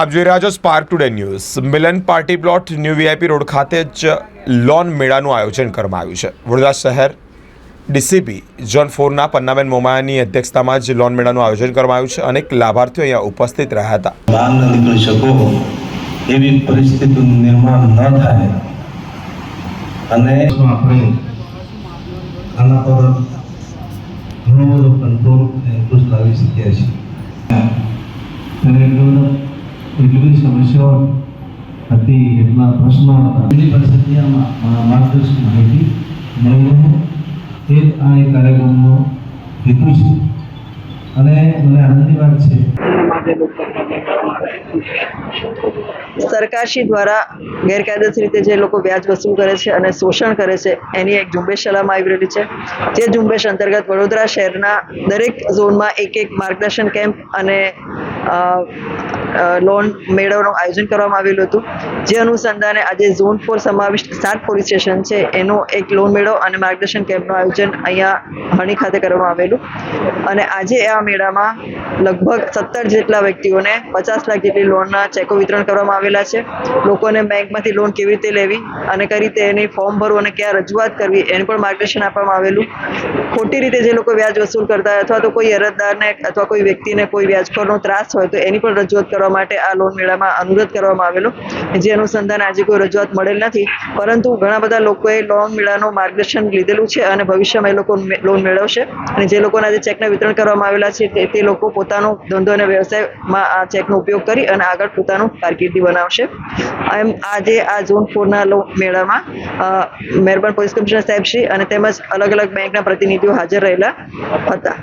આપ જોઈ રહ્યા છો Spark Today News Milan party plot new VIP road ખાતે જ લોન મેળાનું આયોજન કરવામાં આવ્યું છે. વડોદરા શહેર ડીસીપી જોન ફોરના પન્નાબેન મોમાયાની અધ્યક્ષતામાં જ લોન મેળાનું આયોજન કરવામાં આવ્યું છે. અનેક લાભાર્થીઓ અહીંયા ઉપસ્થિત રહ્યા હતા. બહાર ન નીકળી શકો એવી પરિસ્થિતિનું નિર્માણ ન થાય. અને આપણે આના પર એટલી બધી સમસ્યાઓ હતી એટલા પ્રશ્નો હતા. એની પાસેથી આ મા- મા- માર્ગદર્શક માહિતી મળી રહે. એ જ આ એ કાર્યક્રમનો હેતુ છે. અને મને આનંદની વાત છે. સરકારશ્રી દ્વારા ગેરકાયદેસર રીતે જે લોકો વ્યાજ વસૂલ કરે છે અને શોષણ કરે છે એની એક ઝુંબેશ ચલાવવામાં આવી રહેલી છે. જે ઝુંબેશ અંતર્ગત વડોદરા શહેરના દરેક ઝોનમાં એક એક માર્ગદર્શન કેમ્પ અને લોન મેળવવાનું આયોજન કરવામાં આવેલું હતું. જે અનુસંધાને આજે ઝોન ફોર સમાવિષ્ટ સાત પોલીસ સ્ટેશન છે, એનો એક લોન મેળો અને માર્ગદર્શન કેમ્પનું આયોજન અહીંયા હણી ખાતે કરવામાં આવેલું. અને આજે આ મેળામાં લગભગ સત્તર જેટલા વ્યક્તિઓને પચાસ લાખ જેટલી લોનના ચેકો વિતરણ કરવામાં આવેલા છે. લોકોને બેંકમાંથી લોન કેવી રીતે લેવી અને કઈ રીતે એની ફોર્મ ભરવું અને ક્યાં રજૂઆત કરવી એનું પણ માર્ગદર્શન આપવામાં આવેલું. ખોટી રીતે જે લોકો વ્યાજ વસૂલ કરતા અથવા તો કોઈ અરજદારને અથવા કોઈ વ્યક્તિને કોઈ વ્યાજખોરનો ત્રાસ હોય તો એની પણ રજૂઆત કરવા માટે આ લોન મેળામાં અનુરોધ કરવામાં આવેલો. જે અનુસંધાન આજે કોઈ રજૂઆત મળેલ નથી, પરંતુ ઘણા બધા લોકોએ લોન મેળાનું માર્ગદર્શન લીધેલું છે અને ભવિષ્યમાં એ લોકો લોન મેળવશે. અને જે લોકોના આજે ચેકના વિતરણ કરવામાં આવેલા છે, તે લોકો પોતાનો ધંધો અને વ્યવસાયમાં આ ચેકનો ઉપયોગ કરી અને આગળ પોતાનું કારકિર્દી બનાવશે. એમ આજે આ ઝોન ફોરના લોન મેળામાં મહેરબાન પોલીસ કમિશનર સાહેબ શ્રી અને તેમજ અલગ અલગ બેંકના પ્રતિનિધિઓ હાજર રહેલા હતા.